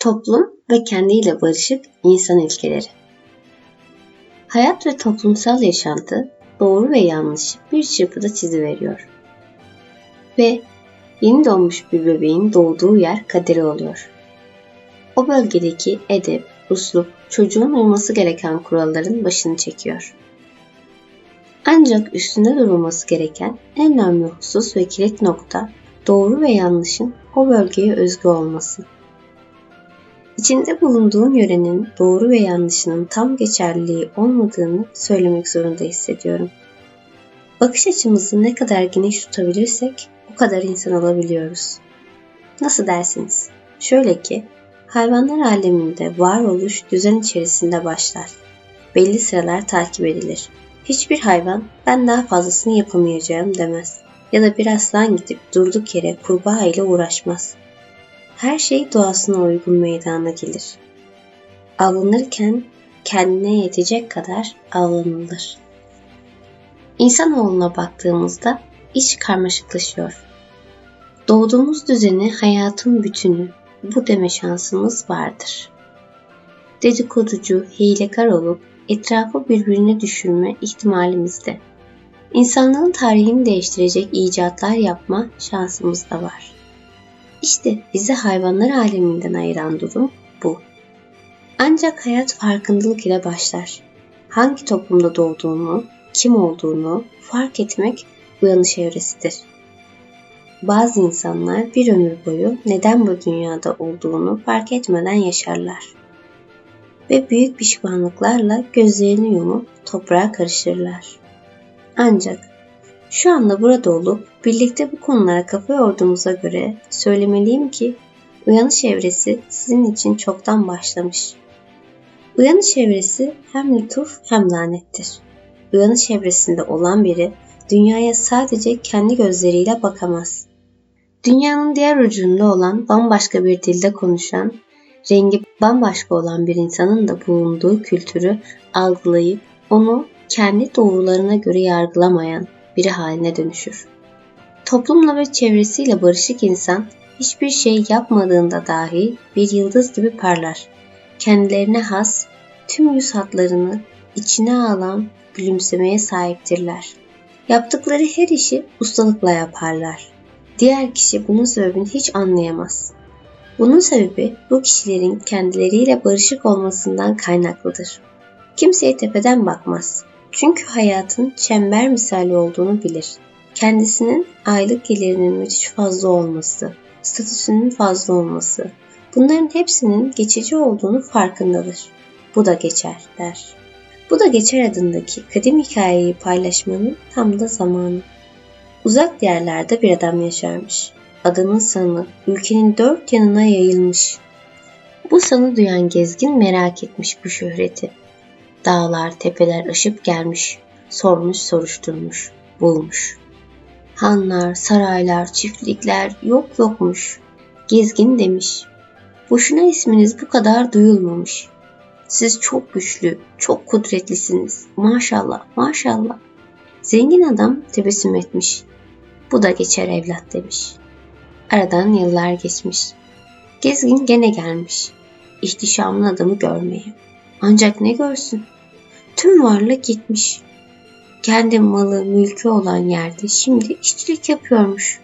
Toplum ve kendiyle barışık insan ilkeleri. Hayat ve toplumsal yaşantı doğru ve yanlış bir çırpıda çiziveriyor. Ve yeni doğmuş bir bebeğin doğduğu yer kaderi oluyor. O bölgedeki edep, uslup, çocuğun uyması gereken kuralların başını çekiyor. Ancak üstünde durulması gereken en önemli husus ve kilit nokta doğru ve yanlışın o bölgeye özgü olması. İçinde bulunduğun yörenin doğru ve yanlışının tam geçerliliği olmadığını söylemek zorunda hissediyorum. Bakış açımızı ne kadar geniş tutabilirsek o kadar insan olabiliyoruz. Nasıl dersiniz? Şöyle ki, hayvanlar aleminde varoluş düzen içerisinde başlar. Belli sıralar takip edilir. Hiçbir hayvan ben daha fazlasını yapamayacağım demez. Ya da bir aslan gidip durduk yere kurbağa ile uğraşmaz. Her şey doğasına uygun meydana gelir. Avlanırken kendine yetecek kadar avlanılır. İnsanoğluna baktığımızda iş karmaşıklaşıyor. Doğduğumuz düzeni hayatın bütünü bu deme şansımız vardır. Dedikoducu, hilekar olup etrafı birbirine düşürme ihtimalimiz de. İnsanlığın tarihini değiştirecek icatlar yapma şansımız da var. İşte bizi hayvanlar aleminden ayıran durum bu. Ancak hayat farkındalık ile başlar. Hangi toplumda doğduğunu, kim olduğunu fark etmek uyanış evresidir. Bazı insanlar bir ömür boyu neden bu dünyada olduğunu fark etmeden yaşarlar. Ve büyük pişmanlıklarla gözlerini yumup toprağa karışırlar. Ancak şu anda burada olup birlikte bu konulara kafa yorduğumuza göre söylemeliyim ki uyanış evresi sizin için çoktan başlamış. Uyanış evresi hem lütuf hem lanettir. Uyanış evresinde olan biri dünyaya sadece kendi gözleriyle bakamaz. Dünyanın diğer ucunda olan bambaşka bir dilde konuşan, rengi bambaşka olan bir insanın da bulunduğu kültürü algılayıp onu kendi doğrularına göre yargılamayan biri haline dönüşür. Toplumla ve çevresiyle barışık insan hiçbir şey yapmadığında dahi bir yıldız gibi parlar. Kendilerine has tüm yüz hatlarını içine alan gülümsemeye sahiptirler. Yaptıkları her işi ustalıkla yaparlar. Diğer kişi bunun sebebini hiç anlayamaz. Bunun sebebi bu kişilerin kendileriyle barışık olmasından kaynaklıdır. Kimseye tepeden bakmaz. Çünkü hayatın çember misali olduğunu bilir. Kendisinin aylık gelirinin müthiş fazla olması, statüsünün fazla olması, bunların hepsinin geçici olduğunu farkındadır. Bu da geçer der. Bu da geçer adındaki kadim hikayeyi paylaşmanın tam da zamanı. Uzak yerlerde bir adam yaşarmış. Adamın sanı ülkenin dört yanına yayılmış. Bu sanı duyan gezgin merak etmiş bu şöhreti. Dağlar, tepeler aşıp gelmiş, sormuş, soruşturmuş, bulmuş. Hanlar, saraylar, çiftlikler yok yokmuş. Gezgin demiş. Boşuna isminiz bu kadar duyulmamış. Siz çok güçlü, çok kudretlisiniz. Maşallah, maşallah. Zengin adam tebessüm etmiş. Bu da geçer evlat demiş. Aradan yıllar geçmiş. Gezgin gene gelmiş. İhtişamlı adamı görmeye. Ancak ne görsün? Tüm varlık gitmiş. Kendi malı, mülkü olan yerde şimdi işçilik yapıyormuş.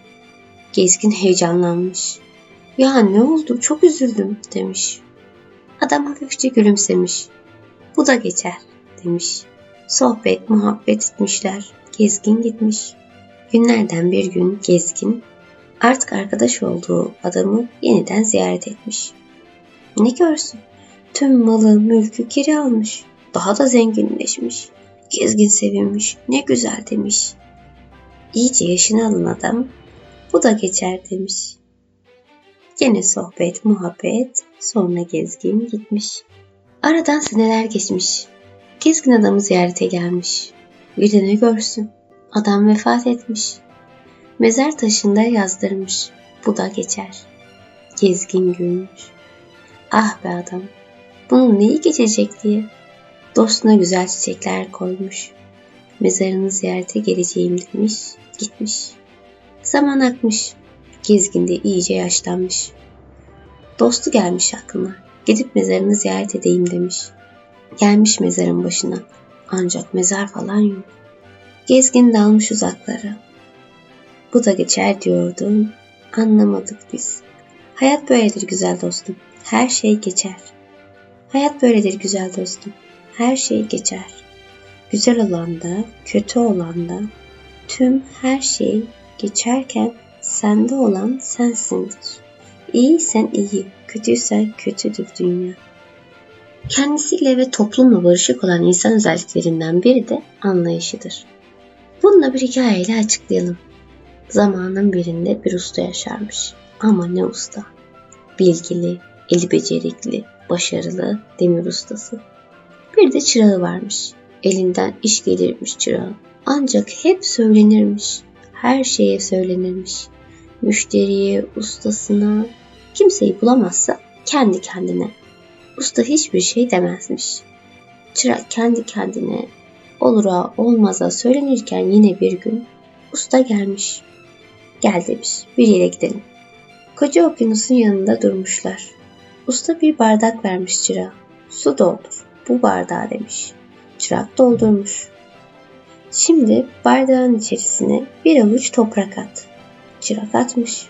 Gezgin heyecanlanmış. Ya ne oldu? Çok üzüldüm demiş. Adam hafifçe gülümsemiş. Bu da geçer demiş. Sohbet, muhabbet etmişler. Gezgin gitmiş. Günlerden bir gün gezgin artık arkadaş olduğu adamı yeniden ziyaret etmiş. Ne görsün? Tüm malı, mülkü geri almış. Daha da zenginleşmiş. Gezgin sevinmiş. Ne güzel demiş. İyice yaşını alın adam. Bu da geçer demiş. Gene sohbet, muhabbet, sonra gezgin gitmiş. Aradan seneler geçmiş. Gezgin adamı ziyarete gelmiş. Bir de ne görsün? Adam vefat etmiş. Mezar taşında yazdırmış. Bu da geçer. Gezgin gülmüş. Ah be adam, bunun neyi geçecek diye. Dostuna güzel çiçekler koymuş. Mezarını ziyarete geleceğim demiş, gitmiş. Zaman akmış. Gezgin de iyice yaşlanmış. Dostu gelmiş aklına. Gidip mezarını ziyaret edeyim demiş. Gelmiş mezarın başına. Ancak mezar falan yok. Gezgin dalmış uzaklara. Bu da geçer diyordun. Anlamadık biz. Hayat böyledir güzel dostum. Her şey geçer. Hayat böyledir güzel dostum. Her şey geçer. Güzel olan da, kötü olan da, tüm her şey geçerken sende olan sensindir. İyiysen iyi, kötüysen kötüdür dünya. Kendisiyle ve toplumla barışık olan insan özelliklerinden biri de anlayışıdır. Bunu da bir hikayeyle açıklayalım. Zamanın birinde bir usta yaşarmış. Ama ne usta? Bilgili, eli becerikli, başarılı demir ustası. Bir de çırağı varmış. Elinden iş gelirmiş çırağı. Ancak hep söylenirmiş. Her şeye söylenirmiş. Müşteriye, ustasına, kimseyi bulamazsa kendi kendine. Usta hiçbir şey demezmiş. Çırak kendi kendine olura olmaza söylenirken yine bir gün usta gelmiş. Gel demiş bir yere gidelim. Koca okyanusun yanında durmuşlar. Usta bir bardak vermiş çırağa. Su doldur bu bardağa demiş. Çırak doldurmuş. Şimdi bardağın içerisine bir avuç toprak at. Çırak atmış.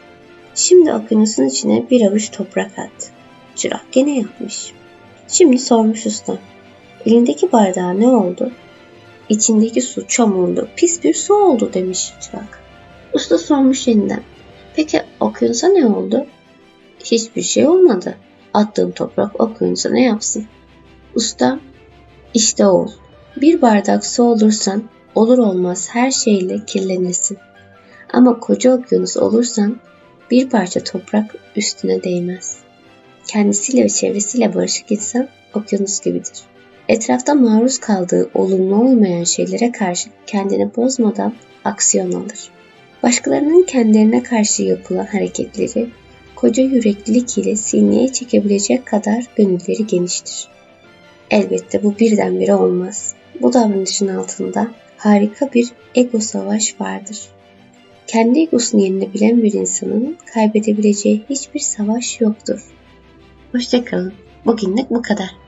Şimdi okyanusun içine bir avuç toprak at. Çırak gene yapmış. Şimdi sormuş usta. Elindeki bardağa ne oldu? İçindeki su çamurlu, pis bir su oldu demiş çırak. Usta sormuş yeniden. Peki okyanusa ne oldu? Hiçbir şey olmadı. Attığım toprak okyanusa ne yapsın? Usta, işte oğul. Bir bardak su olursan olur olmaz her şeyle kirlenirsin. Ama koca okyanus olursan bir parça toprak üstüne değmez. Kendisiyle ve çevresiyle barışık insan okyanus gibidir. Etrafta maruz kaldığı olumlu olmayan şeylere karşı kendini bozmadan aksiyon alır. Başkalarının kendilerine karşı yapılan hareketleri koca yüreklilik ile sineye çekebilecek kadar gönülleri geniştir. Elbette bu birdenbire olmaz. Bu davranışın altında harika bir ego savaş vardır. Kendi egosunu yenilebilen bir insanın kaybedebileceği hiçbir savaş yoktur. Hoşçakalın. Bugünlük bu kadar.